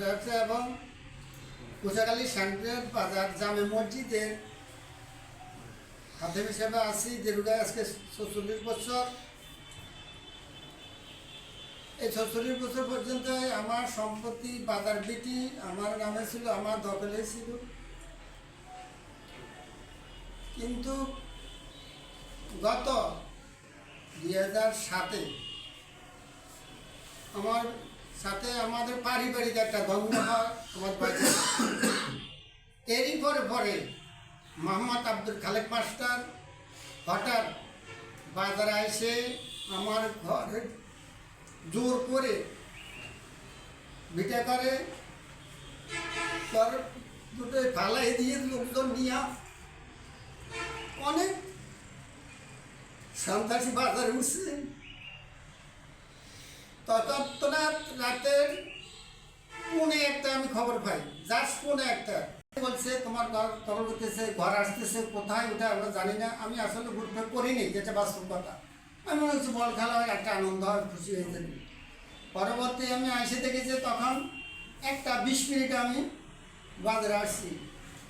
বাজারটা হচ্ছে এবং কোচাকালী সেন্ট্রাল বাজার, জামে মসজিদের খাদ্য হিসেবে আছি দীর্ঘায় আজকে চল্লিশ বছর। এই ছচল্লিশ বছর পর্যন্ত আমার সম্পত্তি, বাজার বিটি আমার নামে ছিল, আমার দখলে ছিল। কিন্তু গত দুই হাজার সাতে আমার সাথে আমাদের পারিবারিক একটা দ্বন্দ্ব হয় আমার বাড়িতে। এরই পরে পরে মোহাম্মদ আব্দুল খালেক মাস্টার হঠাৎ বাজারে এসে আমার ঘরে জোর করে ভিটা করে তার দুটো ফালাই দিয়ে লোকজন নিয়ে অনেক সন্ত্রাসী বাজারে উঠছে। ততক্ষণাৎ রাতের পুনে একটা আমি খবর পাই। জাস্ট পুনে একটা। বলছে, তোমার ঘর খবর করতেছে ঘর আসতেছে? কোথায়? ওটা আমরা জানি না। আমি আসলে গুরুত্ব করিনি, যেটা বাস্তব কথা। আমি মনে হচ্ছে বল খেলা হয়, একটা আনন্দ হয়, খুশি হয়ে যাবে। পরবর্তী আমি আসে দেখেছি তখন একটা বিশ মিনিট আমি বাজারে আসছি।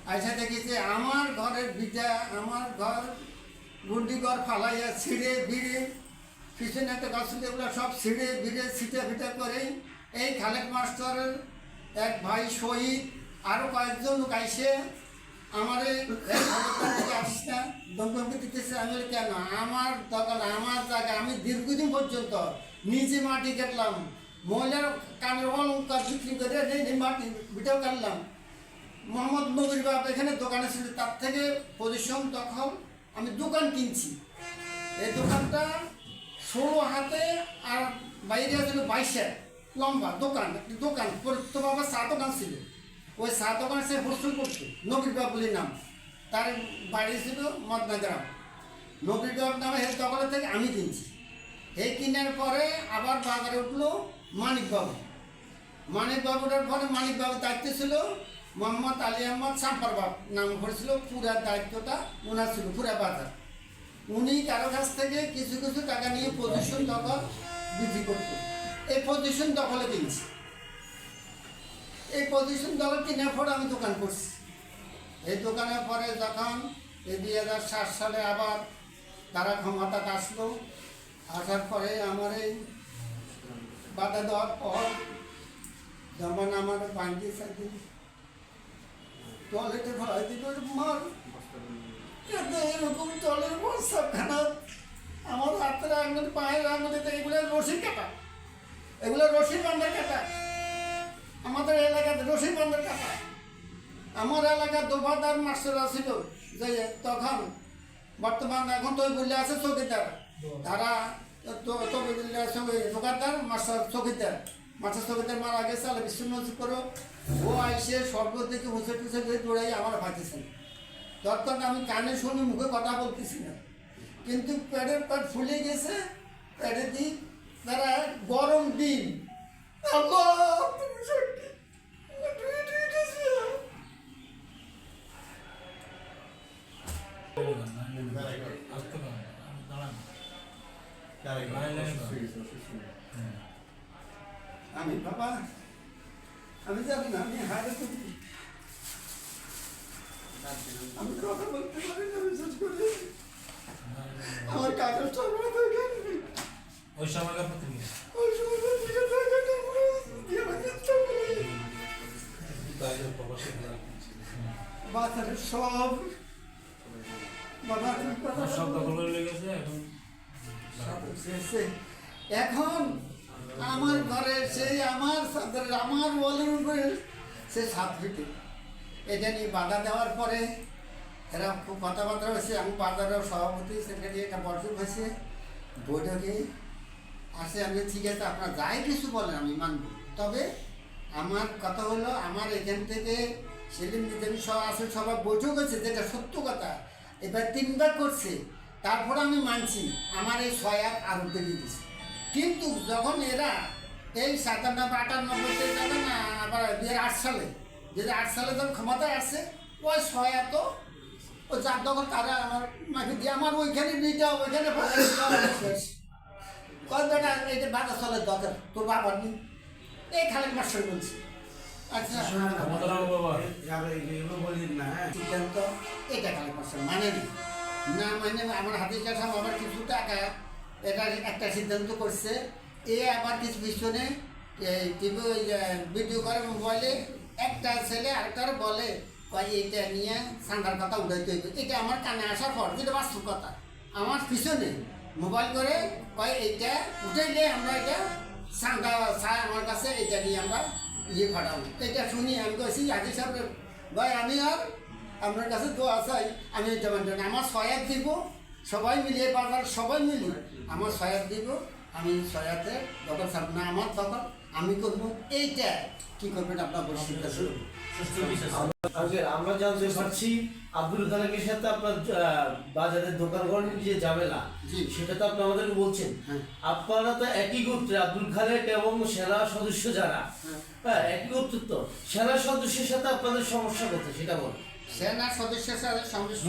আইসা দেখেছি আমার ঘরের বিটা আমার ঘর, গুন্ডি ঘর ফালাইয়া ছিঁড়ে ভিড়ে পিছনে একটা গাছ এগুলো সব ছিঁড়ে ভিড়ে ছিটে ফিটে করে এই খালেক মাস্টারের এক ভাই শহীদ আরও কয়েকজন লোক আইসে আমার, এই দমদমকে দিতেছে আমি কেন? আমার দোকান আমার জায়গা, আমি দীর্ঘদিন পর্যন্ত নিজে মাটি কাটলাম মহিলার কানের অলঙ্কার বিক্রি করে মাটি বিটাও কাটলাম। মোহাম্মদ নবীর বাপ এখানে দোকানে ছিল, তার থেকে পজিশন তখন আমি দোকান কিনছি। এই দোকানটা ষোলো হাতে আর বাইরে ছিল বাইশে লম্বা, দোকান দোকান তো বাবা চা দোকান ছিল। ওই চা দোকানে সে হোস্টেল করতো নবীর বলে নাম। তার বাড়ি ছিল মদনা গ্রাম। নবীর বাপ নামে হের দোকানের থেকে আমি কিনছি। এই কেনার পরে আবার বাজারে উঠল মানিকবাবু মানিকবাবুটার পরে মানিকবাবুর দায়িত্ব ছিল মোহাম্মদ আলী আহমদ সাম্পার বাপ নাম করেছিল পুরা দায়িত্বটা ওনার ছিল, পুরা বাজার। উনি কারও কাছ থেকে কিছু কিছু টাকা নিয়ে পজিশন দখল বৃদ্ধি করতো। এই পজিশন দখলে কিনছি। এই পজিশন দখল কেনার পরে আমি দোকান করছি। এই দোকানের পরে যখন এই দুই হাজার সাত সালে আবার তারা ক্ষমতাতে আসলো, আসার পরে আমার এই বাধা দেওয়ার পর যেমন আমার বাঙ্গি সাথে টয়লেটে ভরাই দিল, মার এরকম জলের বর্ষাখানা আমার হাতের আঙুল, পায়ের আঙুলে তো এগুলো রশি কাটা। এগুলো রশি বান্ধার কাটা। আমাদের এলাকাতে রশি বান্ধার কাটা। আমার এলাকার দোভাদার মাস্টার ছিল যে তখন বর্তমান এখন তো বললে আছে চৌকিদার। তারা দোকানদার, মাস্টার চৌকিদার। মাস্টার চৌকিদার মারা গেছে আলো বিশ্বনাথ করো ও আইসে সর্বত থেকে হুসে টুসে দৌড়াই আমার ভাইতেছেন তখন আমি কানে শুনে, মুখে কথা বলতেছি না কিন্তু পেটের পেট ফুলে গেছে, পেটে দিই তারা গরম দিন? আমি বাবা আমি জানি না আমি হারে করি আমি কথা বলতে পারি না বিশেষ করে আমার কাগজ সরবরাহ করে গেছে। ওই সময়কার পত্রিকা ওই সময়। বাচ্চাদের সব এখন আমার ঘরে সেই আমার সাদের আমার ওয়ালের উপরে সে সাত ফিটে এটা নিয়ে বাধা দেওয়ার পরে এরা খুব কথাবার্তা হয়েছে। আমি বাজারের সভাপতি সেক্রেটারি একটা বৈঠক হয়েছে। বৈঠকে আসে আমি ঠিক আছে, আপনার যাই কিছু বলেন, আমি মানব। তবে আমার কথা হলো, আমার এখান থেকে সেলিম বিজেপি সব আসল সবার বৈঠক হয়েছে, যেটা সত্য কথা, এবার তিনবার করছে, তারপর আমি মানছি আমার এই ছয় আট আরও বেরিয়ে দিচ্ছে কিন্তু যখন এরা এই সাতানব্বই আটানব্বইতে যাবে না আবার হাজার আট সালে দু আট সালে যখন ক্ষমতায় আসছে ওই ছয় এত ও যার তখন তারা আমার মাকে দিয়ে, আমার ওইখানে নিতে হবে ওইখানে শেষ কয় বেটা এই যে বাধা চলে দরকার। তোর বাবার নেই। এই খালেক মাস্টার বলছি। আচ্ছা। সিদ্ধান্ত এটা খালি করছে মানে না না মানে আমার হাতে কাছে আবার কিছু টাকা এটা একটা সিদ্ধান্ত করছে। এ আবার কিছু পিছনে টিভি ওই ভিডিও করে মোবাইলে একটা ছেলে আরেকটার বলে কয় এইটা নিয়ে সান্দার কথা উঠাইতে হইবে। এটা আমার কানে আসার পর যেটা বাস্তব কথা। আমার পিছনে মোবাইল করে কয়, এইটা উঠাইলে আমরা এটা সান্দা চা আমার কাছে এটা নিয়ে আমরা ইয়ে ফাটাবো। এটা শুনি, আমি কইছি, আজি সাহেব ভাই আমি আর আপনার কাছে তো আসাই আমি এটা মানতে আমার সয়াত দিব, সবাই মিলিয়ে বাজার, সবাই মিলে আমার সয়াত দিব, আমি সয়াতে দখল ছাড়ব না, আমার দখল আমি করব এইটা। কি করবেন আপনার আজকে আমরা জানতে পারছি আব্দুল খালেকের সাথে আপনার আহ, বাজারের দোকান করেন যে ঝামেলা জি। সেটা তো আপনি আমাদেরকে বলছেন। হ্যাঁ। আপনারা তো একই গোত্রে আব্দুল খালেক এবং সেনা সদস্য যারা। হ্যাঁ। হ্যাঁ একই গোত্র তো সেনা সদস্যের সাথে আপনাদের সমস্যা কোথায় সেটা বল সেনা সদস্যের সাথে সমস্যা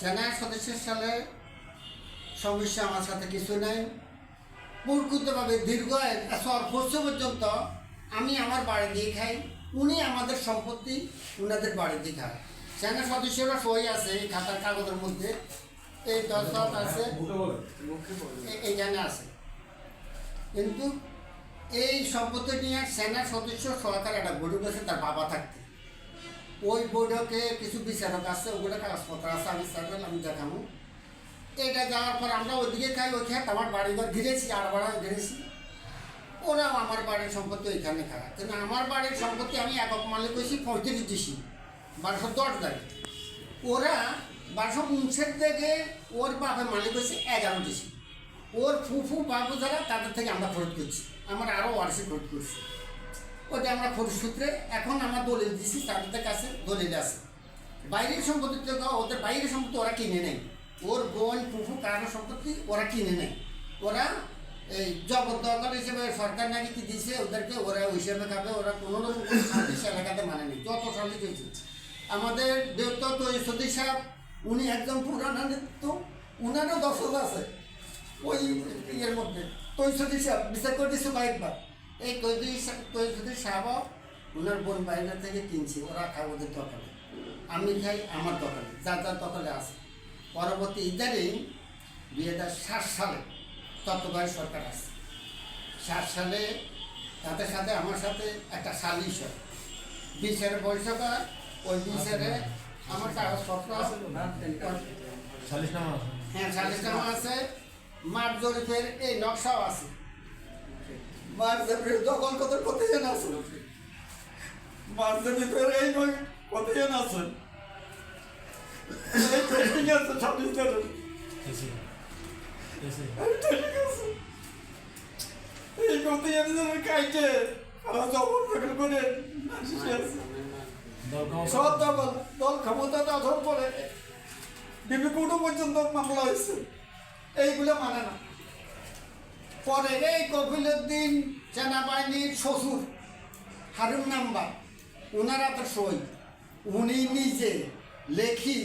সেনা সদস্যের সাথে সমস্যা আমার সাথে কিছু নাই। প্রকৃতভাবে দীর্ঘ সর্বোচ্চ পর্যন্ত আমি আমার বাড়ি দিয়ে খাই। উনি আমাদের সম্পত্তি, উনাদের বাড়ি দিয়ে খায়। সেনা সদস্যরা সই আছে, এই খাতার কাগজের মধ্যে। এই দস্তক আছে এইখানে আছে। কিন্তু এই সম্পত্তি নিয়ে সেনা সদস্য সরকার একটা বৈঠক আছে, তার বাবা থাকতে। ওই বৈঠকে কিছু বিচারক আছে, ওগুলো কাগজপত্র আছে, আমি স্যার আমি দেখাবো। এটা যাওয়ার পর আমরা ওইদিকে খাই, ওই খেয়ে আমার বাড়িঘর ঘিরেছি, আর বাড়া ঘিরেছি। ওরাও আমার বাড়ির সম্পত্তি ওইখানে খায়। কিন্তু আমার বাড়ির সম্পত্তি আমি একক মালিক হয়েছি, পঁয়ত্রিশ ডিসি, বারোশো দশ গাড়ি। ওরা বারোশো উনষাট থেকে ওর বাপের মালিক হয়েছে, এগারো ডিসি। ওর ফুফু, বাবু যারা, তাদের থেকে আমরা খরচ করছি। আমার আরও ওয়ার্সি খরচ করছি। ওটা আমরা খরচ সূত্রে, এখন আমরা দলিল দিছি, তাদের কাছে দলিল আছে। বাইরের সম্পত্তি ওদের বাইরের সম্পত্তি ওরা কিনে নেয়। ওর বোন ফুফু কারও সম্পত্তি ওরা কিনে নেয়। ওরা এই জবরদখল হিসেবে, সরকার নাকি কি দিছে, ওদেরকে ওরা ওই হিসেবে খাবে, ওরা কোনো রকম সালিশ এলাকাতে মানে নেই, যত সালিশ হয়েছে আমাদের দেবতা তো সতী সাহেব, উনি একজন পুরানা নেতৃত্ব উনারও দর্শক আছে ওই ইয়ের মধ্যে। তৈসদি সাহেব, বিচার করে দিচ্ছে কয়েকবার। এই তৈরি তৈসদি সাহেব ওনার বোন বাইরে থেকে কিনছি, ওরা খায় ওদের দোকানে আমি খাই আমার দোকানে যার যার দোকানে আছে। পরবর্তী ইদারিং দুই হাজার সাত সালে তত্ত্বাবধায়ক সরকার আছে সাত সালে তাদের সাথে আমার সাথে একটা সালিশ হয়। বিচারে বৈঠক হয় ওই বিচারে আমার কাগজপত্র আছে। হ্যাঁ সালিশনামা আছে। মাঠ জরিপের এই নকশাও আছে। মাঠ জরিপের দখল কত কতজন আছে মাঠ জরিপের এই কতজন আছে ট্রেনিং আছে ছাব্বিশ এই ট্রেনিং আছে এই কতজন জনের কাইটে আর জবর দখল করে সব দখল দল ক্ষমতা দখল করে ডিবি কোর্টও পর্যন্ত মামলা হয়েছে এইগুলো মানে না পরে এই কপিলুদ্দিন সেনাবাহিনীর শ্বশুর হারুন নাম্বার ওনারা তো সই উনি নিজে লেখি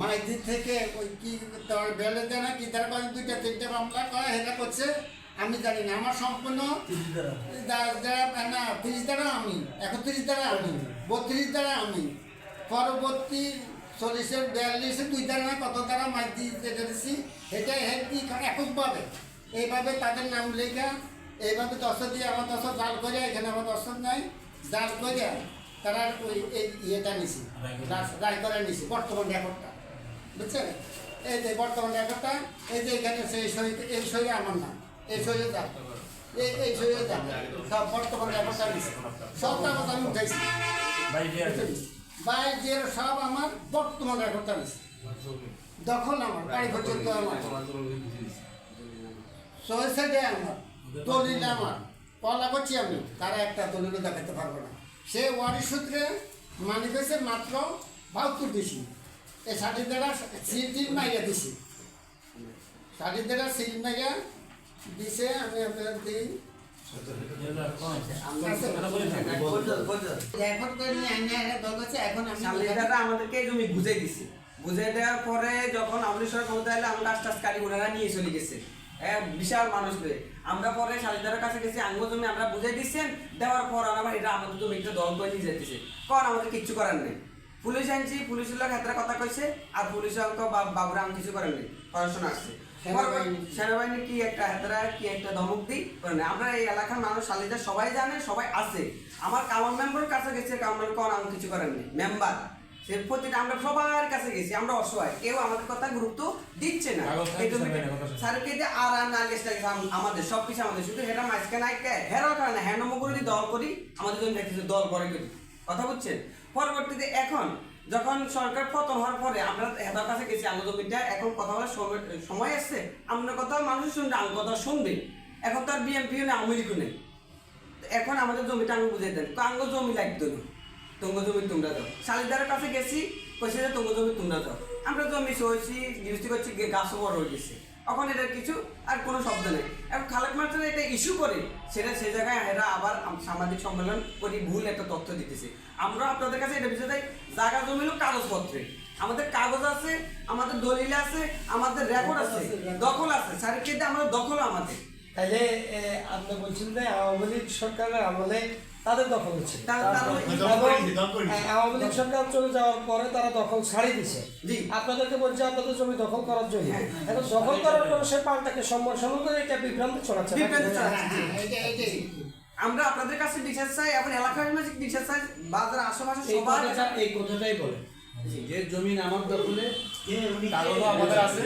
মাইদি থেকে ওই কি তোর বেলে দেনা কি তার কয়েক দুইটা তিনটে মামলা কয় হেটা করছে আমি জানি না আমার সম্পূর্ণ না তিরিশ দ্বারা আমি একত্রিশ দ্বারা আমি বত্রিশ দ্বারা আমি পরবর্তী চল্লিশের বিয়াল্লিশে দুই দ্বারা না কত দ্বারা মাইতি যেটা দিচ্ছি এটা হেঁটি এককভাবে এইভাবে তাদের নাম লেখা এইভাবে দশর দিয়ে আমার দশর জাল করে এখানে আমার দশর নাই জাল করে তারা ওই ইয়েটা নিছি রায় করে নিছি বর্তমান রেকর্ডটা। বুঝছেন? এই যে বর্তমান রেকর্ডটা এই যে এখানে সেই সই এই সই আমার নাম এই সইয়ে যাবে এই এই সইয়ে যাবে সব বর্তমান নিছি সবটা কথা আমি উঠাইছি ভাই দিয়ে যে সব আমার বর্তমান নিছি দখল আমার বাড়ি পর্যন্ত আমার। সৈসাইডে আমার দলিল আমার। পলা করছি আমি তারা একটা দলিলও দেখাতে পারব না। সে ওয়ারি সূত্রে মানি পেয়েছে মাত্র বাহাত্তর দিছি এই মাইয়া দিছি। সিল মাইয়া আমি আপনার দিই আমাদেরকে জমি বুঝাই দেওয়ার পরে যখন সরকার ক্ষমতা এলে আমরা আস্তে আস্তে ওনারা নিয়ে চলে গেছে। বিশাল মানুষ আমরা পরে সালিদারের কাছে গেছি আঙ্গ জমি আমরা বুঝে দিচ্ছেন দেওয়ার পর আবার এটা আমাদের জমি একটা দল করে নিয়ে যেতেছে কখন আমাদের কিচ্ছু করার নেই। পুলিশ আনছি পুলিশের লোক হাতের কথা কইছে আর পুলিশ অঙ্ক বা বাবুরা আমি কিছু করেন নেই পড়াশোনা আসছে সেনাবাহিনী। কি একটা হাতেরা কি একটা ধমক দিই? করেন নাই। আমরা এই এলাকার মানুষ সালিদার সবাই জানে সবাই আছে। আমার কামাল মেম্বারের কাছে গেছে কামাল কর আমি কিছু করেন নেই। মেম্বার সে প্রতিটা আমরা সবার কাছে গেছি আমরা অসহায়। কেউ আমাদের কথা গুরুত্ব দিচ্ছে না। স্যারকে যে আর আর নালিশ আমাদের সব কিছু আমাদের শুধু হেরা মাঝখানে আইকে হেরার কারণে হ্যান্ড করে দিয়ে দল করি আমাদের জন্য দল করে করি কথা বুঝছেন? পরবর্তীতে এখন যখন সরকার পতন হওয়ার পরে আমরা হেদার কাছে গেছি আঙ্গ জমিটা এখন কথা বলার সময় আসছে। আমরা কথা মানুষ শুনবে আঙ্গ কথা শুনবে। এখন তো আর বিএমপিও নেই আওয়ামী নেই। এখন আমাদের জমিটা আমি বুঝাই দেন আঙ্গ জমি লাগতো না। তোমার জমি তোমরা দাও। শালিদারের কাছে গেছি, কইছে যে তোমার জমি তোমরা দাও। আমরা জমি সইছি, গৃহস্থী করছি গাছও বড় হয়ে গেছে। এখন এটার কিছু আর কোনো শব্দ নেই। এখন খালেক মাস্টার এটা ইস্যু করে, সেটা সে জায়গায় এরা আবার সামাজিক সম্মেলন করি ভুল একটা তথ্য দিতেছে। আমরা আপনাদের কাছে এটা বিষয় দেয় জায়গা জমিল কাগজপত্রে। আমাদের কাগজ আছে, আমাদের দলিল আছে, আমাদের রেকর্ড আছে, দখল আছে ক্ষেত্রে আমাদের দখল আমাদের। তাহলে আপনি বলছেন যে আওয়ামী লীগ সরকারের আমলে তাদের দখল হচ্ছে। আওয়ামী লীগ সরকার চলে যাওয়ার পরে তারা দখল ছাড়িয়ে দিছে আপনাদেরকে বলছে আপনাদের জমি দখল করার জন্য। হ্যাঁ। এখন দখল করার পরে সে পাল্টাকে সম্মান সম্মান করে এটা বিভ্রান্তি ছড়াচ্ছে। হ্যাঁ, হ্যাঁ। আমরা আপনাদের কাছে বিচার চাই এবং এলাকার মাঝে বিচার চাই? বাজার আশেপাশে এই সবার এই কথাটাই বলে। যে জমিন আমার দখলে কাগজও আমাদের আছে?